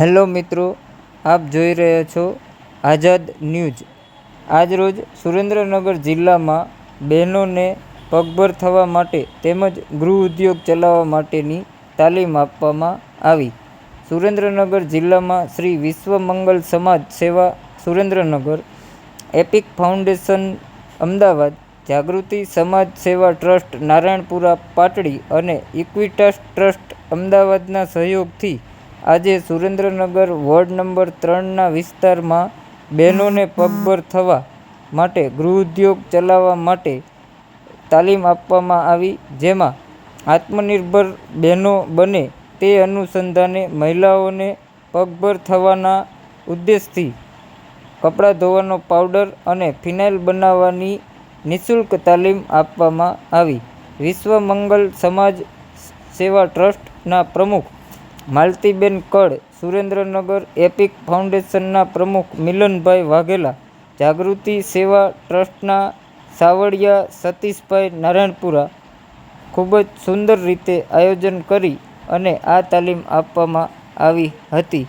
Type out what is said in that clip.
Hello મિત્રો, આપ જોઈ રહ્યા છો આઝાદ ન્યૂઝ. આજરોજ સુરેન્દ્રનગર જિલ્લામાં બહેનોને પગભર થવા માટે તેમજ ગૃહ ઉદ્યોગ ચલાવવા માટેની તાલીમ આપવામાં આવી. સુરેન્દ્રનગર જિલ્લામાં Shri Vishwa Mangal Samaj Seva Surendranagar epic foundation, Ahmedabad, Jagruti Samaj Seva trust, Narayanpura, Patdi અને ઇક્વિટાસ ટ્રસ્ટ અમદાવાદના સહયોગથી આજે સુરેન્દ્રનગર વોર્ડ નંબર ત્રણના વિસ્તારમાં બહેનોને પગભર થવા માટે ગૃહ ઉદ્યોગ ચલાવવા માટે તાલીમ આપવામાં આવી, જેમાં આત્મનિર્ભર બહેનો બને તે અનુસંધાને મહિલાઓને પગભર થવાના ઉદ્દેશથી કપડાં ધોવાનો પાવડર અને ફિનાઇલ બનાવવાની નિઃશુલ્ક તાલીમ આપવામાં આવી. વિશ્વ મંગલ સમાજ સેવા ટ્રસ્ટના પ્રમુખ માલતીબેન કડ સુરેન્દ્રનગર એપિક ફાઉન્ડેશનના પ્રમુખ મિલનભાઈ વાઘેલા, જાગૃતિ સેવા ટ્રસ્ટના સાવડિયા સતીશભાઈ નારાયણપુરા ખૂબ જ સુંદર રીતે આયોજન કરી અને આ તાલીમ આપવામાં આવી હતી.